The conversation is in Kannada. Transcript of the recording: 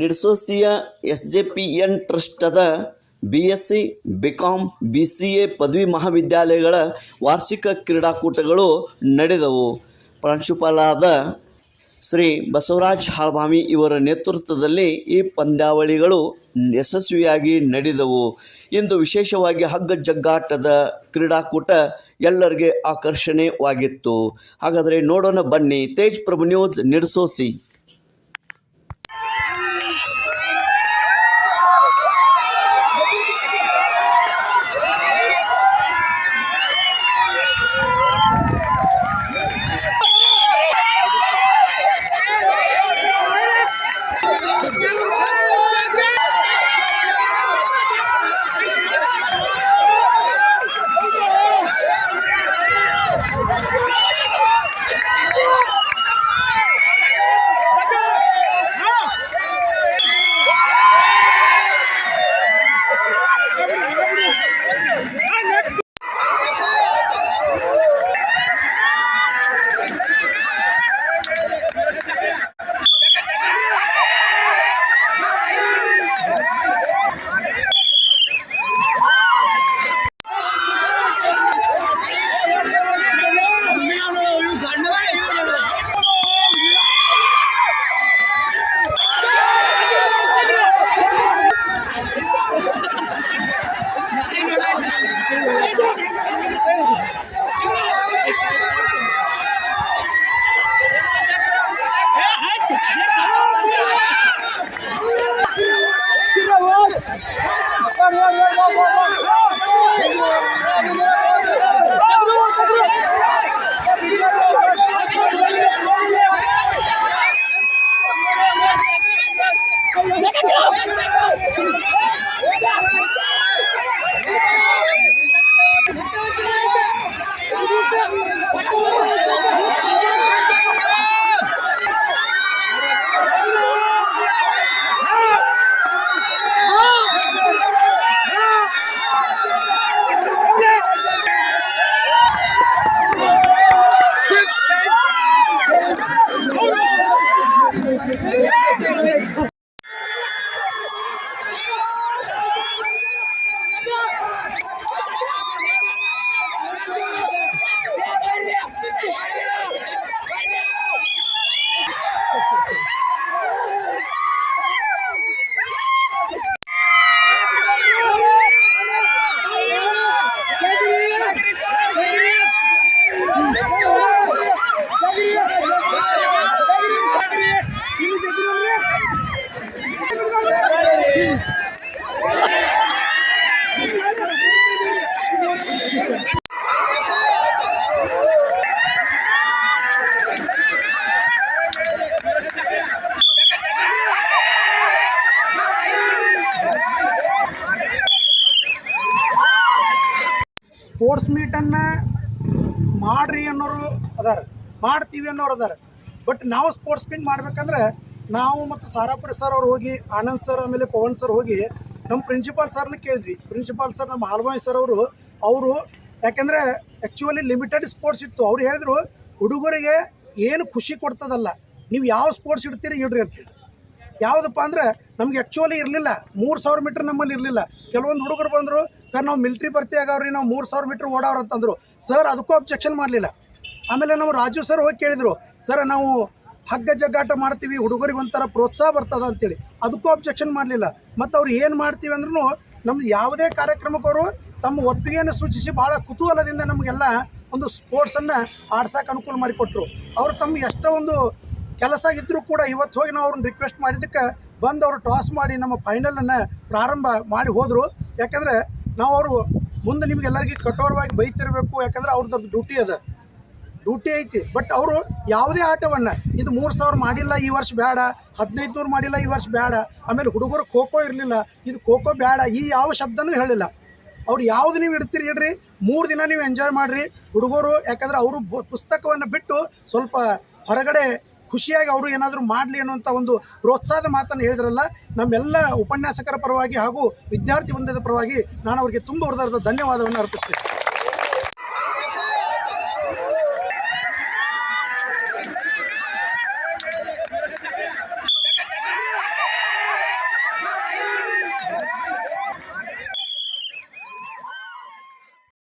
ನಿಡ್ಸೋಸಿಯ S J P N ಟ್ರಸ್ಟದ B S C B B C A ಪದವಿ ಮಹಾವಿದ್ಯಾಲಯಗಳ ವಾರ್ಷಿಕ ಕ್ರೀಡಾಕೂಟಗಳು ನಡೆದವು. ಪ್ರಾಂಶುಪಾಲರಾದ ಶ್ರೀ ಬಸವರಾಜ್ ಹಾಳ್ಬಾಮಿ ಇವರ ನೇತೃತ್ವದಲ್ಲಿ ಈ ಪಂದ್ಯಾವಳಿಗಳು ಯಶಸ್ವಿಯಾಗಿ ನಡೆದವು. ಇಂದು ವಿಶೇಷವಾಗಿ ಹಗ್ಗ ಜಗ್ಗಾಟದ ಕ್ರೀಡಾಕೂಟ ಎಲ್ಲರಿಗೆ ಆಕರ್ಷಣೀಯವಾಗಿತ್ತು ಹಾಗಾದರೆ ನೋಡೋಣ ಬನ್ನಿ, ತೇಜ್ ಪ್ರಭು ನ್ಯೂಸ್ ನಿಡ್ಸೋಸಿ 哎 ಸ್ಪೋರ್ಟ್ಸ್ ಮೀಟನ್ನು ಮಾಡ್ರಿ ಅನ್ನೋರು ಅದಾರ. ಮಾಡ್ತೀವಿ ಅನ್ನೋರು ಅದಾರ. ಬಟ್ ನಾವು ಸ್ಪೋರ್ಟ್ಸ್ ಮೀಟ್ ಮಾಡ್ಬೇಕಂದ್ರೆ ನಾವು ಮತ್ತು ಸಾರಾಪುರಿ ಸರ್ ಅವ್ರು ಹೋಗಿ, ಆನಂದ್ ಸರ್ ಆಮೇಲೆ ಪವನ್ ಸರ್ ಹೋಗಿ, ನಮ್ಮ ಪ್ರಿನ್ಸಿಪಾಲ್ ಸರ್ನ ಕೇಳಿದ್ವಿ. ಪ್ರಿನ್ಸಿಪಾಲ್ ಸರ್ ನಮ್ಮ ಹಾಲ್ವಾಯಿ ಸರ್ ಅವರು ಅವರು ಯಾಕೆಂದರೆ ಆ್ಯಕ್ಚುಲಿ ಲಿಮಿಟೆಡ್ ಸ್ಪೋರ್ಟ್ಸ್ ಇತ್ತು. ಅವ್ರು ಹೇಳಿದ್ರು, ಹುಡುಗರಿಗೆ ಏನು ಖುಷಿ ಕೊಡ್ತದಲ್ಲ, ನೀವು ಯಾವ ಸ್ಪೋರ್ಟ್ಸ್ ಇಡ್ತೀರಿ ಇಡ್ರಿ ಅಂತ ಹೇಳಿ. ಯಾವುದಪ್ಪ ಅಂದರೆ ನಮ್ಗೆ ಆ್ಯಕ್ಚುಲಿ ಇರಲಿಲ್ಲ. ಮೂರು ಸಾವಿರ ಮೀಟ್ರ್ ನಮ್ಮಲ್ಲಿ ಇರಲಿಲ್ಲ. ಕೆಲವೊಂದು ಹುಡುಗರು ಬಂದರು, ಸರ್, ನಾವು ಮಿಲ್ಟ್ರಿ ಭರ್ತಿ ಆಗವ್ರಿ, ನಾವು ಮೂರು ಸಾವಿರ ಮೀಟ್ರ್ ಓಡೋರು ಅಂತಂದರು. ಸರ್, ಅದಕ್ಕೂ ಅಬ್ಜೆಕ್ಷನ್ ಮಾಡಲಿಲ್ಲ. ಆಮೇಲೆ ನಾವು ರಾಜು ಸರ್ ಹೋಗಿ ಕೇಳಿದರು, ಸರ್, ನಾವು ಹಗ್ಗ ಜಗ್ಗಾಟ ಮಾಡ್ತೀವಿ, ಹುಡುಗರಿಗೆ ಒಂಥರ ಪ್ರೋತ್ಸಾಹ ಬರ್ತದ ಅಂತೇಳಿ. ಅದಕ್ಕೂ ಅಬ್ಜೆಕ್ಷನ್ ಮಾಡಲಿಲ್ಲ. ಮತ್ತು ಅವ್ರು ಏನು ಮಾಡ್ತೀವಿ ಅಂದ್ರೂ ನಮ್ದು ಯಾವುದೇ ಕಾರ್ಯಕ್ರಮಕ್ಕವರು ತಮ್ಮ ಒಪ್ಪಿಗೆಯನ್ನು ಸೂಚಿಸಿ ಭಾಳ ಕುತೂಹಲದಿಂದ ನಮಗೆಲ್ಲ ಒಂದು ಸ್ಪೋರ್ಟ್ಸನ್ನು ಆಡ್ಸೋಕೆ ಅನುಕೂಲ ಮಾಡಿಕೊಟ್ರು. ಅವರು ತಮ್ಗೆ ಎಷ್ಟೋ ಒಂದು ಕೆಲಸ ಇದ್ದರೂ ಕೂಡ ಇವತ್ತು ಹೋಗಿ ನಾವು ಅವ್ರನ್ನ ರಿಕ್ವೆಸ್ಟ್ ಮಾಡಿದ್ದಕ್ಕೆ ಬಂದು ಅವರು ಟಾಸ್ ಮಾಡಿ ನಮ್ಮ ಫೈನಲನ್ನು ಪ್ರಾರಂಭ ಮಾಡಿ ಹೋದರು. ಯಾಕಂದರೆ ನಾವು ಅವರು ಮುಂದೆ ನಿಮ್ಗೆಲ್ಲರಿಗೂ ಕಠೋರವಾಗಿ ಬೈತಿರಬೇಕು, ಯಾಕಂದ್ರೆ ಅವ್ರದ್ದು ಡ್ಯೂಟಿ ಅದ. ಡ್ಯೂಟಿ ಐತಿ. ಬಟ್ ಅವರು ಯಾವುದೇ ಆಟವನ್ನು ಇದು ಮೂರು ಸಾವಿರ ಮಾಡಿಲ್ಲ, ಈ ವರ್ಷ ಬೇಡ ಹದಿನೈದು ನೂರು ಮಾಡಿಲ್ಲ, ಈ ವರ್ಷ ಬೇಡ ಆಮೇಲೆ ಹುಡುಗರು ಖೋ ಇರಲಿಲ್ಲ, ಇದು ಖೋ ಬೇಡ ಈ ಯಾವ ಶಬ್ದನೂ ಹೇಳಿಲ್ಲ. ಅವ್ರು ಯಾವ್ದು ನೀವು ಇಡ್ತೀರಿ ಇಡ್ರಿ ಮೂರು ದಿನ ನೀವು ಎಂಜಾಯ್ ಮಾಡಿರಿ. ಹುಡುಗರು, ಯಾಕಂದ್ರೆ ಅವರು ಪುಸ್ತಕವನ್ನು ಬಿಟ್ಟು ಸ್ವಲ್ಪ ಹೊರಗಡೆ ಖುಷಿಯಾಗಿ ಅವರು ಏನಾದರೂ ಮಾಡಲಿ ಅನ್ನುವಂಥ ಒಂದು ಪ್ರೋತ್ಸಾಹದ ಮಾತನ್ನು ಹೇಳಿದ್ರಲ್ಲ, ನಮ್ಮೆಲ್ಲ ಉಪನ್ಯಾಸಕರ ಪರವಾಗಿ ಹಾಗೂ ವಿದ್ಯಾರ್ಥಿ ವೃಂದದ ಪರವಾಗಿ ನಾನು ಅವರಿಗೆ ತುಂಬ ಹೃದಯದ ಧನ್ಯವಾದವನ್ನು ಅರ್ಪಿಸ್ತೇನೆ.